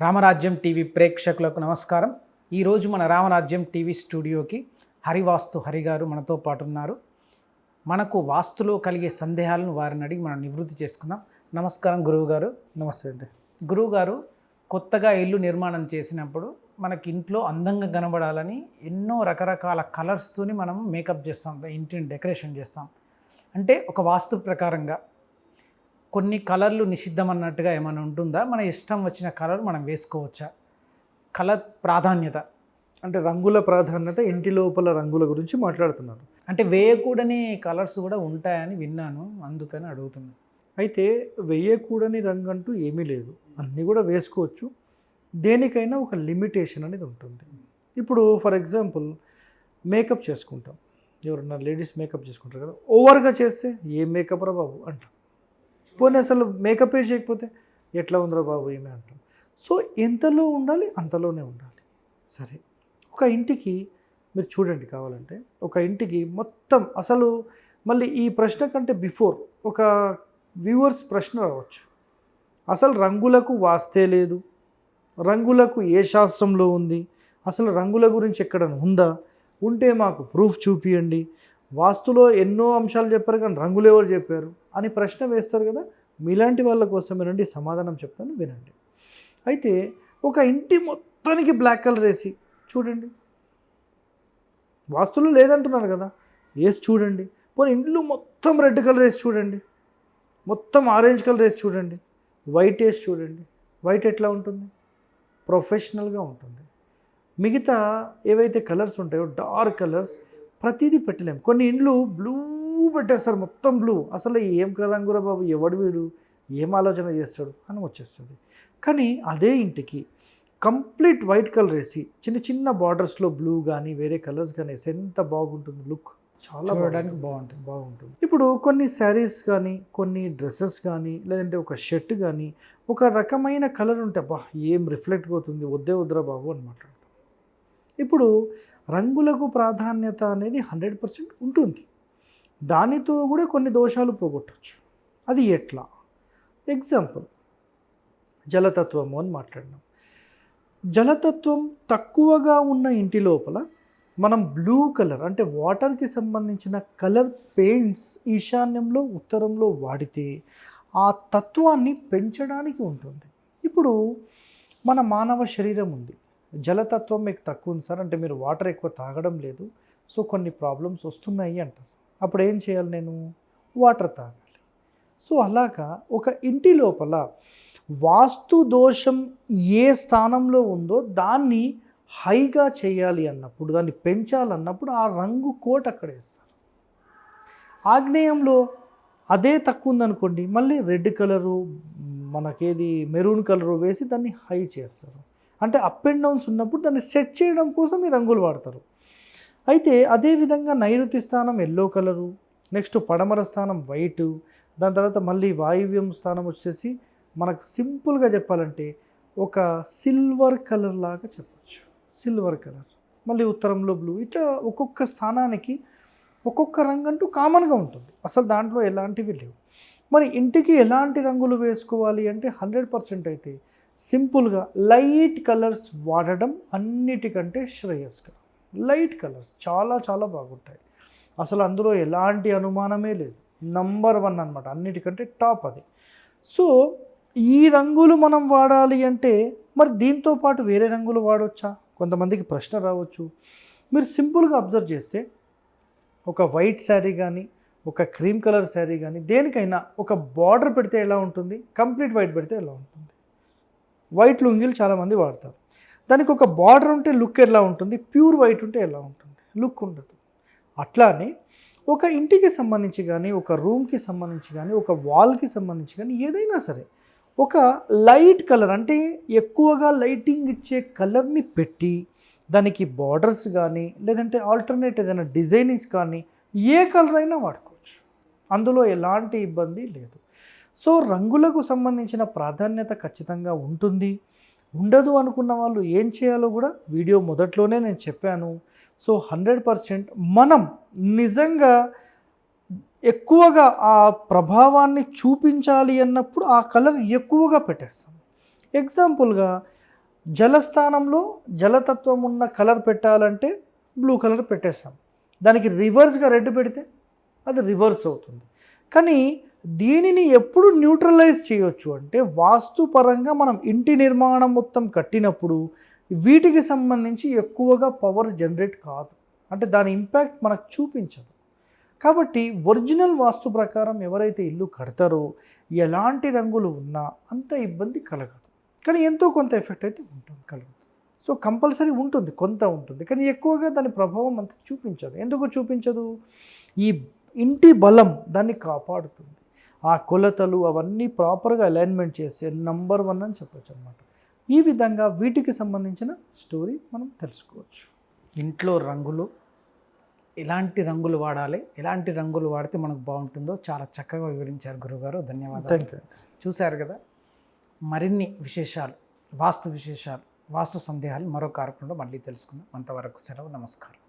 రామరాజ్యం TV ప్రేక్షకులకు నమస్కారం. ఈరోజు మన రామరాజ్యం టీవీ స్టూడియోకి హరివాస్తు హరి గారు మనతో పాటు ఉన్నారు. మనకు వాస్తులో కలిగే సందేహాలను వారిని అడిగి మనం నివృత్తి చేసుకుందాం. నమస్కారం గురువు గారు. నమస్తే అండి. గురువు గారు కొత్తగా ఇల్లు నిర్మాణం చేసినప్పుడు మనకి ఇంట్లో అందంగా కనబడాలని ఎన్నో రకరకాల కలర్స్తోని మనం మేకప్ చేస్తాం ఇంటిని డెకరేషన్ చేస్తాం. అంటే ఒక వాస్తు ప్రకారంగా కొన్ని కలర్లు నిషిద్ధం అన్నట్టుగా ఏమైనా ఉంటుందా? మన ఇష్టం వచ్చిన కలర్ మనం వేసుకోవచ్చా? కలర్ ప్రాధాన్యత. అంటే రంగుల ప్రాధాన్యత ఇంటి లోపల రంగుల గురించి మాట్లాడుతున్నారు. అంటే వేయకూడని కలర్స్ కూడా ఉంటాయని విన్నాను అందుకని అడుగుతున్నాను అయితే వేయకూడని రంగు అంటూ ఏమీ లేదు. అన్నీ కూడా వేసుకోవచ్చు. దేనికైనా ఒక లిమిటేషన్ అనేది ఉంటుంది. ఇప్పుడు ఫర్ ఎగ్జాంపుల్ మేకప్ చేసుకుంటాం. ఎవరన్నా లేడీస్ మేకప్ చేసుకుంటారు కదా ఓవర్గా చేస్తే ఏ మేకప్ రా బాబు అంటాం. పోనీ అసలు మేకప్ చేయకపోతే ఎట్లా ఉందిరా బాబు ఏమి అంటాం. సో ఎంతలో ఉండాలి అంతలోనే ఉండాలి. సరే ఒక ఇంటికి మీరు చూడండి కావాలంటే ఒక ఇంటికి మొత్తం అసలు మళ్ళీ ఈ ప్రశ్న కంటే బిఫోర్ ఒక వ్యూవర్స్ ప్రశ్న రావచ్చు. అసలు రంగులకు వాస్తే లేదు రంగులకు ఏ శాస్త్రంలో ఉంది అసలు రంగుల గురించి ఎక్కడ ఉందా? ఉంటే మాకు ప్రూఫ్ చూపియండి. వాస్తులో ఎన్నో అంశాలు చెప్పారు కానీ రంగులు ఎవరు చెప్పారు అని ప్రశ్న వేస్తారు కదా. మీలాంటి వాళ్ళ కోసం వినండి సమాధానం చెప్తాను వినండి. అయితే ఒక ఇంటి మొత్తానికి బ్లాక్ కలర్ వేసి చూడండి. వాస్తులు లేదంటున్నారు కదా. వేసి చూడండి. పోనీ ఇంట్లో మొత్తం రెడ్ కలర్ వేసి చూడండి. మొత్తం ఆరెంజ్ కలర్ వేసి చూడండి. వైట్ వేసి చూడండి. వైట్ ఎట్లా ఉంటుంది? ప్రొఫెషనల్గా ఉంటుంది. మిగతా ఏవైతే కలర్స్ ఉంటాయో డార్క్ కలర్స్ ప్రతిదీ పెట్టలేము కొన్ని ఇండ్లు బ్లూ పెట్టేస్తారు మొత్తం బ్లూ. అసలు ఏం రంగురా బాబు ఎవడు వీడు? ఏం ఆలోచన చేస్తాడు అని వచ్చేస్తుంది. కానీ అదే ఇంటికి కంప్లీట్ వైట్ కలర్ వేసి చిన్న చిన్న బార్డర్స్లో బ్లూ కానీ వేరే కలర్స్ కానీ వేసి ఎంత బాగుంటుంది లుక్. చాలా చూడడానికి బాగుంటుంది. బాగుంటుంది. ఇప్పుడు కొన్ని శారీస్ కానీ కొన్ని డ్రెస్సెస్ కానీ లేదంటే ఒక షర్ట్ కానీ ఒక రకమైన కలర్ ఉంటే అబ్బా ఏం రిఫ్లెక్ట్ అవుతుంది? వద్దే వద్దురా బాబు అని మాట్లాడతాం. ఇప్పుడు రంగులకు ప్రాధాన్యత అనేది హండ్రెడ్ పర్సెంట్ ఉంటుంది. దానితో కూడా కొన్ని దోషాలు పోగొట్టచ్చు. అది ఎట్లా? ఎగ్జాంపుల్. జలతత్వము అని మాట్లాడినాం. జలతత్వం తక్కువగా ఉన్న ఇంటి లోపల మనం బ్లూ కలర్ అంటే వాటర్కి సంబంధించిన కలర్ పెయింట్స్ ఈశాన్యంలో ఉత్తరంలో వాడితే ఆ తత్వాన్ని పెంచడానికి ఉంటుంది. ఇప్పుడు మన మానవ శరీరం ఉంది. జలతత్వం మీకు తక్కువ ఉంది సార్. అంటే మీరు వాటర్ ఎక్కువ తాగడం లేదు. సో కొన్ని ప్రాబ్లమ్స్ వస్తున్నాయి అంటారు. అప్పుడు ఏం చేయాలి నేను? వాటర్ తాగాలి. సో అలాగా ఒక ఇంటి లోపల వాస్తు దోషం ఏ స్థానంలో ఉందో దాన్ని హైగా చేయాలి అన్నప్పుడు దాన్ని పెంచాలన్నప్పుడు ఆ రంగు కోట్ అక్కడ వేస్తారు. ఆగ్నేయంలో అదే తక్కువ ఉందనుకోండి మళ్ళీ రెడ్ కలరు మనకేది మెరూన్ కలరు వేసి దాన్ని హై చేస్తారు. అంటే అప్ అండ్ డౌన్స్ ఉన్నప్పుడు దాన్ని సెట్ చేయడం కోసం ఈ రంగులు వాడతారు. అయితే అదేవిధంగా నైరుతి స్థానం ఎల్లో కలరు నెక్స్ట్ పడమర స్థానం వైటు దాని తర్వాత మళ్ళీ వాయువ్యం స్థానం వచ్చేసి మనకు సింపుల్గా చెప్పాలంటే ఒక సిల్వర్ కలర్ లాగా చెప్పచ్చు. సిల్వర్ కలర్ మళ్ళీ ఉత్తరంలో బ్లూ ఇట్లా ఒక్కొక్క స్థానానికి ఒక్కొక్క రంగు అంటూ కామన్గా ఉంటుంది. అసలు దాంట్లో ఎలాంటివి లేవు. మరి ఇంటికి ఎలాంటి రంగులు వేసుకోవాలి అంటే హండ్రెడ్ పర్సెంట్ అయితే సింపుల్గా లైట్ కలర్స్ వాడడం అన్నిటికంటే శ్రేయస్కరం. లైట్ కలర్స్ చాలా చాలా బాగుంటాయి. అసలు అందులో ఎలాంటి అనుమానమే లేదు. నంబర్ వన్ అనమాట అన్నిటికంటే టాప్ అది. సో ఈ రంగులు మనం వాడాలి అంటే మరి దీంతో పాటు వేరే రంగులు వాడవచ్చా కొంతమందికి ప్రశ్న రావచ్చు. మీరు సింపుల్గా అబ్జర్వ్ చేస్తే ఒక వైట్ శారీ కానీ ఒక క్రీమ్ కలర్ శారీ కానీ దేనికైనా ఒక బార్డర్ పెడితే ఎలా ఉంటుంది? కంప్లీట్ వైట్ పెడితే ఎలా ఉంటుంది? వైట్ లుంగీలు చాలామంది వాడతారు. దానికి ఒక బార్డర్ ఉంటే లుక్ ఎలా ఉంటుంది? ప్యూర్ వైట్ ఉంటే ఎలా ఉంటుంది? లుక్ ఉండదు. అట్లానే ఒక ఇంటికి సంబంధించి కానీ ఒక రూమ్కి సంబంధించి కానీ ఒక వాల్కి సంబంధించి కానీ ఏదైనా సరే ఒక లైట్ కలర్ అంటే ఎక్కువగా లైటింగ్ ఇచ్చే కలర్ని పెట్టి దానికి బార్డర్స్ కానీ లేదంటే ఆల్టర్నేట్ ఏదైనా డిజైనింగ్స్ కానీ ఏ కలర్ అయినా వాడుకోవచ్చు. అందులో ఎలాంటి ఇబ్బంది లేదు. సో రంగులకు సంబంధించిన ప్రాధాన్యత ఖచ్చితంగా ఉంటుంది. ఉండదు అనుకున్న వాళ్ళు ఏం చేయాలో కూడా వీడియో మొదట్లోనే నేను చెప్పాను. సో హండ్రెడ్ పర్సెంట్ మనం నిజంగా ఎక్కువగా ఆ ప్రభావాన్ని చూపించాలి అన్నప్పుడు ఆ కలర్ ఎక్కువగా పెట్టేస్తాం. ఎగ్జాంపుల్గా జలస్థానంలో జలతత్వం ఉన్న కలర్ పెట్టాలంటే బ్లూ కలర్ పెట్టేస్తాం. దానికి రివర్స్గా రెడ్ పెడితే అది రివర్స్ అవుతుంది. కానీ దీనిని ఎప్పుడు న్యూట్రలైజ్ చేయొచ్చు? అంటే వాస్తుపరంగా మనం ఇంటి నిర్మాణం మొత్తం కట్టినప్పుడు వీటికి సంబంధించి ఎక్కువగా పవర్ జనరేట్ కాదు. అంటే దాని ఇంపాక్ట్ మనకు చూపించదు. కాబట్టి ఒరిజినల్ వాస్తు ప్రకారం ఎవరైతే ఇల్లు కడతారో ఎలాంటి రంగులు ఉన్నా అంత ఇబ్బంది కలగదు. కానీ ఎంతో కొంత ఎఫెక్ట్ అయితే ఉంటుంది కలుగుతుంది సో కంపల్సరీ ఉంటుంది కొంత ఉంటుంది. కానీ ఎక్కువగా దాని ప్రభావం అంత చూపించదు. ఎందుకు చూపించదు? ఈ ఇంటి బలం దాన్ని కాపాడుతుంది. ఆ కొలతలు అవన్నీ ప్రాపర్గా అలైన్మెంట్ చేసే నంబర్ వన్ అని చెప్పొచ్చు అనమాట ఈ విధంగా వీటికి సంబంధించిన స్టోరీ మనం తెలుసుకోవచ్చు. ఇంట్లో రంగులు ఎలాంటి రంగులు వాడాలి ఎలాంటి రంగులు వాడితే మనకు బాగుంటుందో చాలా చక్కగా వివరించారు గురుగారు. ధన్యవాదాలు. థ్యాంక్ యూ చూశారు కదా? మరిన్ని విశేషాలు వాస్తు విశేషాలు వాస్తు సందేహాలు మరో కార్యక్రమంలో మళ్ళీ తెలుసుకుందాం. అంతవరకు సెలవు నమస్కారం.